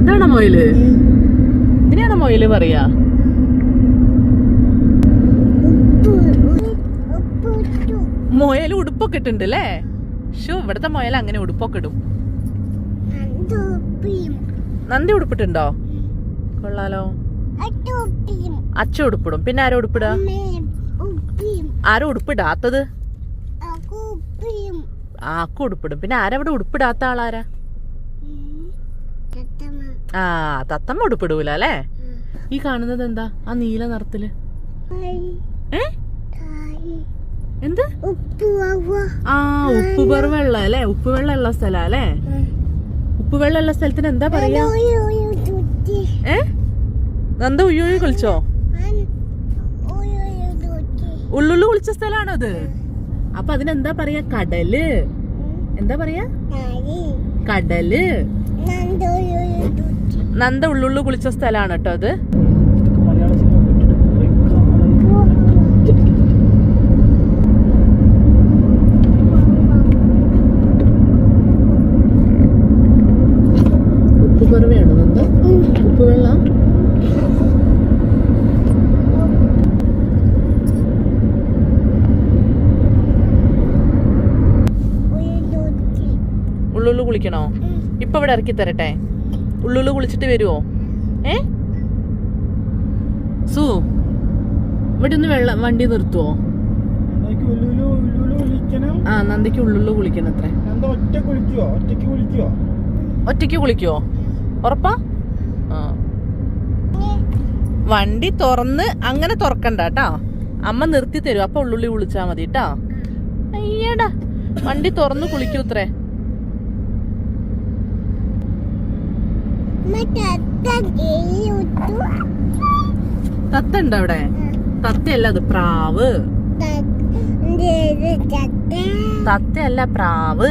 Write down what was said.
ഇതാണോ മൊയിൽ? ഇതിനാണോ മൊയിൽ പറയാ? മൊയൽ ഉടുപ്പൊക്കെ ഇട്ടുണ്ട് അല്ലേ ഷോ ഇവിടത്തെ മൊയൽ അങ്ങനെ ഉടുപ്പൊക്കെ ഇടും. നന്ദി ഉടുപ്പിട്ടുണ്ടോ? കൊള്ളാലോ. അച്ഛ ഉടുപ്പിടും പിന്നെ ആരോ ഉടുപ്പിടാ ആരോ ഉടുപ്പിടാത്തത് ആക്കും ഉടുപ്പിടും. പിന്നെ ആരവിടെ ഉടുപ്പിടാത്ത ആളാരാ? ആ തത്തമ്മ ഉടുപ്പിടൂല അല്ലേ? ഈ കാണുന്നത് എന്താ? ആ നീല നിറത്തിൽ. എന്ത്? ആ ഉപ്പ് വെള്ള അല്ലേ? ഉപ്പ് ഉള്ള സ്ഥലാ അല്ലേ? ഉപ്പ് ഉള്ള സ്ഥലത്തിന് എന്താ പറയാ? ഏ? നന്ദ ഉയ്യോയി കുളിച്ചോ? ഉള്ളുള്ളു കുളിച്ച സ്ഥലാണോ അത്? അപ്പൊ അതിനെന്താ പറയാ? കടൽ. എന്താ പറയാ? കടൽ. നന്ദ ഉള്ളുള്ളു കുളിച്ച സ്ഥലാണ് കേട്ടോ അത്. ഉപ്പ് സിനിമ നന്ദ? ഉപ്പുവെള്ളം ഉള്ളുള്ളു കുളിക്കണോ? ഇപ്പൊ ഇവിടെ ഇറക്കി തരട്ടെ. ഉള്ളുള്ളു കുളിച്ചിട്ട് വരുവോ? ഏ? സു ഇവിടെ ഒന്ന് വെള്ളം വണ്ടി നിർത്തുവോ? ആ നന്ദിക്ക് ഉള്ളുള്ളു കുളിക്കണം അത്രേ. ഒറ്റയ്ക്ക് ഒറ്റ കുളിക്കുവോ? ഒറ്റയ്ക്ക് ഉറപ്പാ? ആ. വണ്ടി തുറന്ന് അങ്ങനെ തുറക്കണ്ട കേട്ടാ അമ്മ നിർത്തി തരും. അപ്പൊ ഉള്ളുള്ളി കുളിച്ചാ മതി കേട്ടാ അയ്യടാ. വണ്ടി തുറന്ന് കുളിക്കൂത്രേ തത്ത ഉണ്ട് അവിടെ തത്തയല്ല അത് പ്രാവ്. തത്തയല്ല പ്രാവ്.